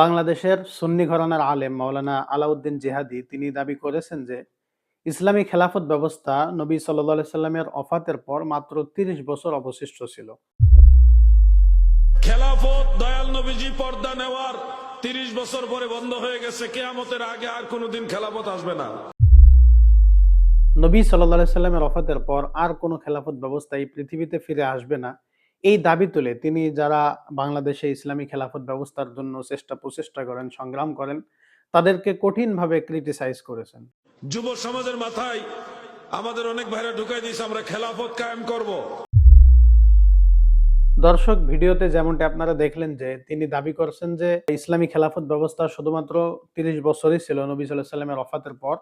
বাংলাদেশের সুন্নি ঘরানার আলেম মাওলানা আলাউদ্দিন জিহাদি তিনি দাবি করেছেন যে ইসলামী খেলাফত ব্যবস্থা নবী সাল্লাহ সাল্লামের অফাতের পর মাত্র তিরিশ বছর অবশিষ্ট ছিল। খেলাফত দয়াল নবীজি পর্দা নেওয়ার তিরিশ বছর পরে বন্ধ হয়ে গেছে কেয়ামতের আগে আর কোনোদিন খেলাফত আসবে না। নবী সাল্লাহ সাল্লামের অফাতের পর আর কোনো খেলাফত ব্যবস্থা এই পৃথিবীতে ফিরে আসবে না। এই দাবি তুলে তিনি যারা বাংলাদেশে ইসলামী খেলাফত ব্যবস্থার জন্য চেষ্টা প্রচেষ্টা করেন সংগ্রাম করেন তাদেরকে কঠিনভাবে ক্রিটিসাইজ করেছেন। যুব সমাজের মাথায় আমাদের অনেক ভাইরা ঢুকাই দিয়েছে আমরা খেলাফত কায়েম করব। দর্শক ভিডিওতে যেমনটি আপনারা দেখলেন যে তিনি দাবি করছেন যে ইসলামী খেলাফত ব্যবস্থা শুধুমাত্র তিরিশ বছরই ছিল নবী সাল্লাহ সাল্লামের অফাতের পর।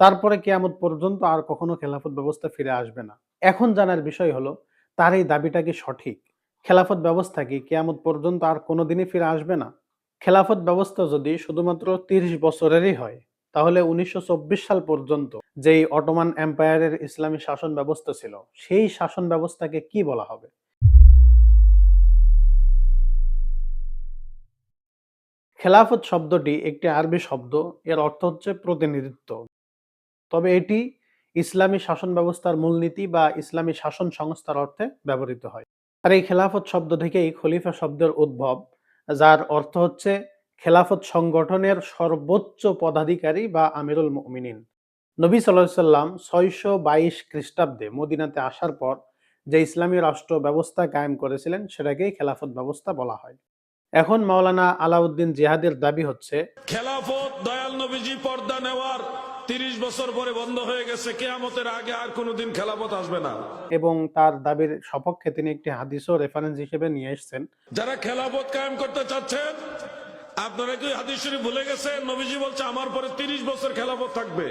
তারপরে কেয়ামত পর্যন্ত আর কখনো খেলাফত ব্যবস্থা ফিরে আসবে না। এখন জানার বিষয় হলো তার এই দাবিটা কি সঠিক? খেলাফত ব্যবস্থা কি কেয়ামত পর্যন্ত আর কোনোদিনই ফিরে আসবে না? খেলাফত ব্যবস্থা যদি শুধুমাত্র তিরিশ বছরেরই হয়, তাহলে উনিশশো চব্বিশ সাল পর্যন্ত যেই অটোমান এম্পায়ারের ইসলামী শাসন ব্যবস্থা ছিল, সেই শাসন ব্যবস্থাকে কি বলা হবে? খেলাফত শব্দটি একটি আরবি শব্দ, এর অর্থ হচ্ছে প্রতিনিধিত্ব। তবে এটি ইসলামী শাসন ব্যবস্থার মূলনীতি বা ইসলামী শাসন সংস্থার অর্থে ব্যবহৃত হয়। আর এই খেলাফত শব্দ থেকেই খলিফা শব্দের উদ্ভব, যার অর্থ হচ্ছে খেলাফত সংগঠনের সর্বোচ্চ পদাধিকারী বা আমিরুল মুমিনিন। নবী সাল্লাহ সাল্লাম ছয়শো বাইশ খ্রিস্টাব্দে মদিনাতে আসার পর যে ইসলামী রাষ্ট্র ব্যবস্থা কায়েম করেছিলেন, সেটাকেই খেলাফত ব্যবস্থা বলা হয়। এখন মাওলানা আলাউদ্দিন জিহাদের দাবি হচ্ছে, খেলাফত দয়াল নবীজি পর্দা নেওয়ার তিরিশ বছর পরে বন্ধ হয়ে গেছে কেয়ামতের আগে আর কোনোদিন খেলাফত আসবে না। এবং তার দাবির সপক্ষে তিনি একটি হাদিসও রেফারেন্স হিসেবে নিয়ে এসেছেন। যারা খেলাফত কায়েম করতে চাচ্ছেন আপনারা কি হাদিস শরীফ ভুলে গেছেন? নবীজি বলছে আমার পরে তিরিশ বছর খেলাফত থাকবে।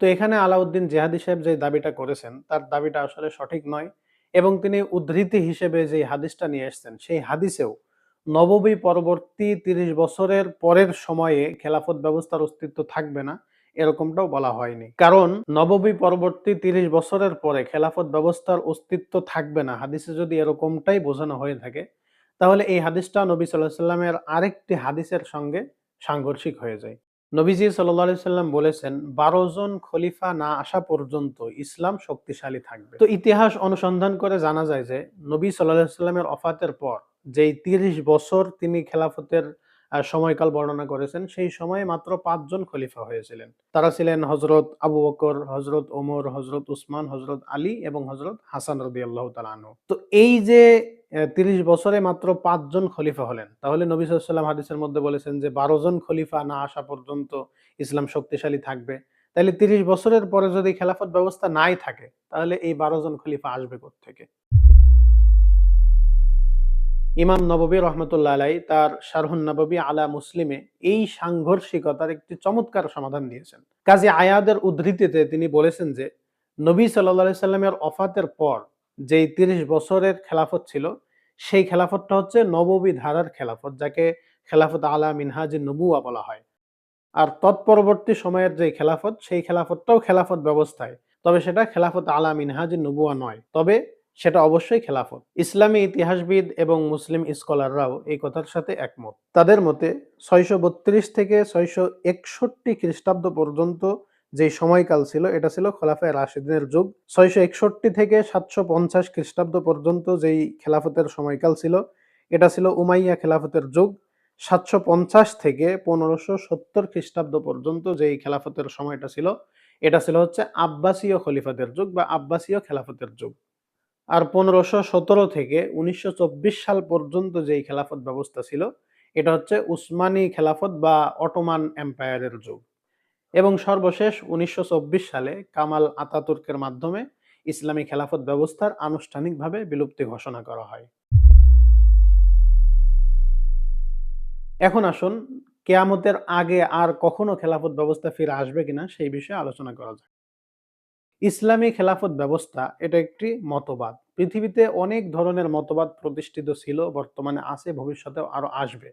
তো এখানে আলাউদ্দিন জেহাদি সাহেব যে দাবিটা করেছেন তার দাবিটা আসলে সঠিক নয়। এবং তিনি উদ্ধৃতি হিসেবে যে হাদিসটা নিয়ে এসেছেন সেই হাদিসেও নববী পরবর্তী তিরিশ বছরের পরের সময়ে খেলাফত ব্যবস্থার অস্তিত্ব থাকবে না, এরকমটাও বলা হয়নি। কারণ নববী পরবর্তী তিরিশ বছরের পরে খেলাফত ব্যবস্থার অস্তিত্ব থাকবে না, হাদিসে যদি এরকমটাই বোঝানো হয়ে থাকে, তাহলে এই হাদিসটা নবী সাল্লাহ সাল্লামের আরেকটি হাদিসের সঙ্গে সাংঘর্ষিক হয়ে যায়। নবীজি সাল্লি সাল্লাম বলেছেন, বারো জন খলিফা না আসা পর্যন্ত ইসলাম শক্তিশালী থাকবে। তো ইতিহাস অনুসন্ধান করে জানা যায় যে, নবী সাল্লাহ সাল্লামের অফাতের পর যেই তিরিশ বছর তিনি খেলাফতের সময়কাল বর্ণনা করেছেন, সেই সময়ে মাত্র পাঁচজন খলিফা হয়েছিলেন। তারা ছিলেন হজরত আবু বকর হজরত ওমর হজরত উসমান হজরত আলী এবং হজরত হাসান রবি আল্লাহ তালানু তো এই যে তিরিশ বছরে মাত্র পাঁচজন খলিফা হলেন, তাহলে নবী সাল্লাম হাদিসের মধ্যে বলেছেন যে, বারো জন খলিফা না আসা পর্যন্ত ইসলাম শক্তিশালী থাকবে। তাহলে তিরিশ বছরের পরে যদি খেলাফত ব্যবস্থা নাই থাকে, তাহলে এই বারো জন খলিফা আসবে থেকে ইমাম নববী রহমতুল্লাহ আলাই তার শারহুন নববী আলা মুসলিমে এই সাংঘর্ষিকতার একটি চমৎকার সমাধান দিয়েছেন। কাজী আয়াদের উদ্ধৃতিতে তিনি বলেছেন যে, নবী সাল্লা সাল্লামের অফাতের পর যেই তিরিশ বছরের খেলাফত ছিল, সেই খেলাফতটা হচ্ছে নববী ধারার খেলাফত, যাকে খেলাফত আলা মিনহাজ নবুয়া বলা হয়। আর তৎপরবর্তী সময়ের যে খেলাফত, সেই খেলাফতটাও খেলাফত ব্যবস্থায়, তবে সেটা খেলাফত আলা মিনহাজ নবুয়া নয়। তবে সেটা অবশ্যই খেলাফত। ইসলামী ইতিহাসবিদ এবং মুসলিম স্কলাররাও এই কথার সাথে একমত। তাদের মতে ছয়শো বত্রিশ থেকে ছয়শো একষট্টি খ্রিস্টাব্দ পর্যন্ত যে সময়কাল ছিল, এটা ছিল খোলাফায় রাশিদিনের যুগ। ছয়শো একষট্টি থেকে সাতশো পঞ্চাশ খ্রিস্টাব্দ পর্যন্ত যেই খেলাফতের সময়কাল ছিল, এটা ছিল উমাইয়া খেলাফতের যুগ। সাতশো পঞ্চাশ থেকে পনেরোশো সত্তর খ্রিস্টাব্দ পর্যন্ত যেই খেলাফতের সময়টা ছিল, এটা ছিল হচ্ছে আব্বাসীয় খলিফাদের যুগ বা আব্বাসীয় খেলাফতের যুগ। আর পনেরোশো সতেরো থেকে উনিশশো চব্বিশ সাল পর্যন্ত যেই খেলাফত ব্যবস্থা ছিল, এটা হচ্ছে উসমানী খেলাফত বা অটোমান এম্পায়ারের যুগ। এবং সর্বশেষ উনিশশো চব্বিশ সালে কামাল আতাতুর্কের মাধ্যমে ইসলামী খেলাফত ব্যবস্থার আনুষ্ঠানিকভাবে বিলুপ্তি ঘোষণা করা হয়। এখন আসুন, কেয়ামতের আগে আর কখনো খেলাফত ব্যবস্থা ফিরে আসবে কিনা সেই বিষয়ে আলোচনা করা যাক। ইসলামী খেলাফত ব্যবস্থা, এটা একটি মতবাদ। পৃথিবীতে অনেক ধরনের মতবাদ প্রতিষ্ঠিত ছিল, বর্তমানে আছে, ভবিষ্যতেও আরও আসবে।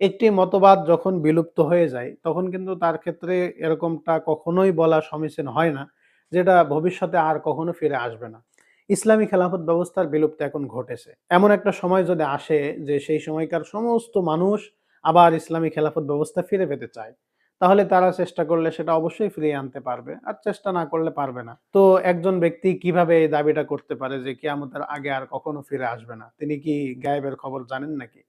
একটি মতবাদ যখন বিলুপ্ত হয়ে যায়, তখন কিন্তু তার ক্ষেত্রে এরকমটা কখনোই বলা সমীচীন হয় না, যেটা ভবিষ্যতে আর কখনো ফিরে আসবে না। ইসলামী খেলাফত ব্যবস্থার বিলুপ্তি এখন ঘটেছে। এমন একটা সময় যদি আসে যে সেই সময়কার সমস্ত মানুষ আবার ইসলামী খেলাফত ব্যবস্থা ফিরে পেতে চায়। তাহলে তারা চেষ্টা করলে সেটা অবশ্যই ফিরিয়ে আনতে পারবে আর চেষ্টা না করলে পারবে না। তো একজন ব্যক্তি কীভাবে এই দাবিটা করতে পারে যে কিয়ামতের আগে আর কখনো ফিরে আসবে না? তিনি কি গায়েবের খবর জানেন নাকি?